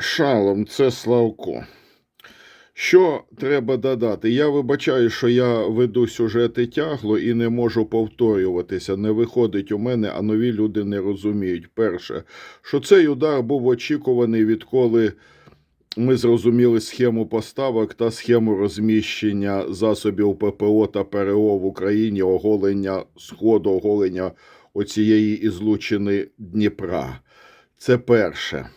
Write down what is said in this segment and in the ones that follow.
Шалом, це Славко. Що треба додати? Я вибачаю, що я веду сюжети тягло і не можу повторюватися. Не виходить у мене, а нові люди не розуміють. Перше, що цей удар був очікуваний, відколи ми зрозуміли схему поставок та схему розміщення засобів ППО та ПРО в Україні, оголення Сходу, оголення оцієї ізлучини Дніпра. Це перше.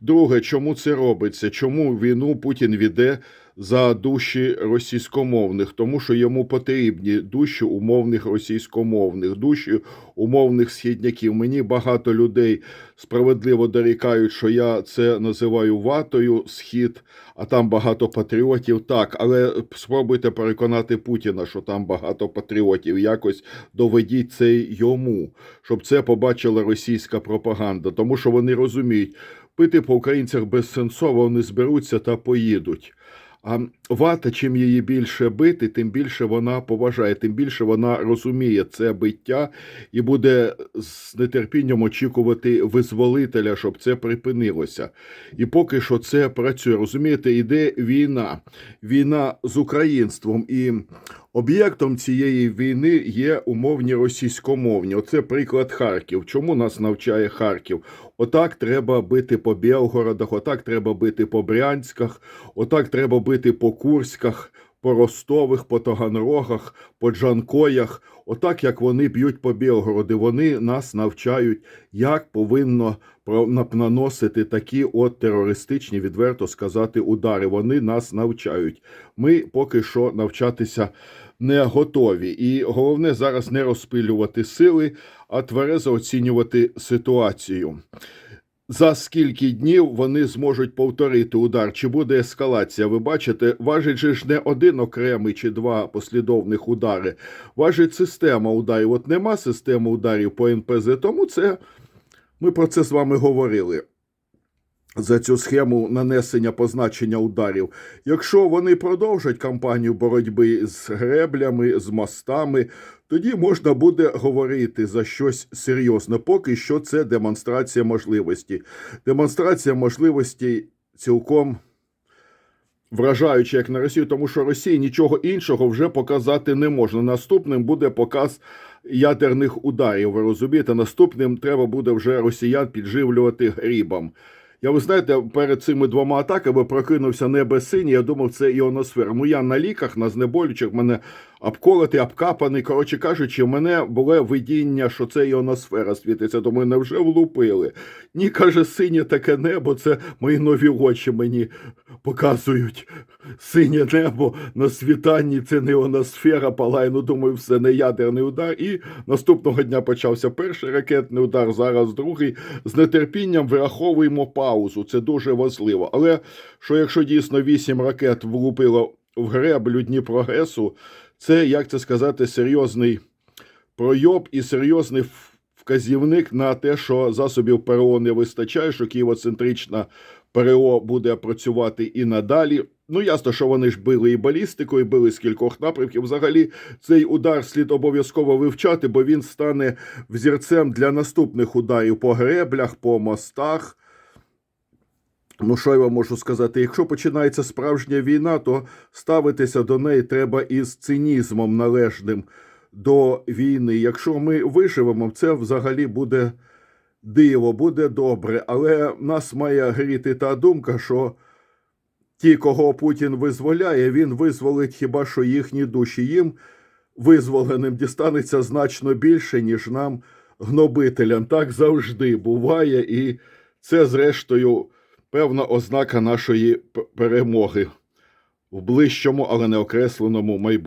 Друге, чому це робиться? Чому війну Путін веде за душі російськомовних? Тому що йому потрібні душі умовних російськомовних, душі умовних східняків. Мені багато людей справедливо дорікають, що я це називаю ватою схід, а там багато патріотів. Так, але спробуйте переконати Путіна, що там багато патріотів. Якось доведіть це йому, щоб це побачила російська пропаганда, тому що вони розуміють. Пити по українцях безсенсово вони зберуться та поїдуть. А вата, чим її більше бити, тим більше вона поважає, тим більше вона розуміє це биття і буде з нетерпінням очікувати визволителя, щоб це припинилося. І поки що це працює. Розумієте, іде війна, війна з українством. І об'єктом цієї війни є умовні російськомовні. Оце приклад Харків. Чому нас навчає Харків? Отак треба бити по Білгородах, отак треба бити по Брянськах, отак треба бити по Курськах, по Ростових, по Таганрогах, по Джанкоях. Отак, як вони б'ють по Білгороду, вони нас навчають, як повинно наносити такі от терористичні, відверто сказати, удари. Вони нас навчають. Ми поки що навчатися не готові. І головне зараз не розпилювати сили, а тверезо оцінювати ситуацію. За скільки днів вони зможуть повторити удар? Чи буде ескалація? Ви бачите, важить же ж не один окремий чи два послідовних удари. Важить система ударів. От нема системи ударів по НПЗ, тому це ми про це з вами говорили. За цю схему нанесення позначення ударів. Якщо вони продовжать кампанію боротьби з греблями, з мостами, тоді можна буде говорити за щось серйозне. Поки що це демонстрація можливості. Демонстрація можливості цілком вражаюча, як на Росію, тому що Росії нічого іншого вже показати не можна. Наступним буде показ ядерних ударів. Ви розумієте, наступним треба буде вже росіян підживлювати грібом. Я ви знаєте, перед цими двома атаками прокинувся синє. Я думав, це іоносфера. Ну я на ліках, на знеболючих, мене обколотий, обкапаний. Коротше кажучи, в мене було видіння, що це іоносфера світиться. Думаю, невже влупили? Ні, каже, синє таке небо, це мої нові очі мені показують. Синє небо на світанні, це не іоносфера палає. Ну, думаю, все не ядерний удар. І наступного дня почався перший ракетний удар, зараз другий. З нетерпінням враховуємо паузу. Це дуже важливо. Але що якщо дійсно вісім ракет влупило в греблю Дніпрогесу, це, як це сказати, серйозний пройоб і серйозний вказівник на те, що засобів ПРО не вистачає, що києвоцентрична ПРО буде працювати і надалі. Ну, ясно, що вони ж били і балістикою, били з кількох напрямків. Взагалі, цей удар слід обов'язково вивчати, бо він стане взірцем для наступних ударів по греблях, по мостах. Ну, що я вам можу сказати? Якщо починається справжня війна, то ставитися до неї треба із цинізмом належним до війни. Якщо ми виживемо, це взагалі буде диво, буде добре. Але нас має гріти та думка, що ті, кого Путін визволяє, він визволить хіба що їхні душі. Їм визволеним дістанеться значно більше, ніж нам, гнобителям. Так завжди буває, і це, зрештою, певна ознака нашої перемоги в ближчому, але не окресленому майбутньому.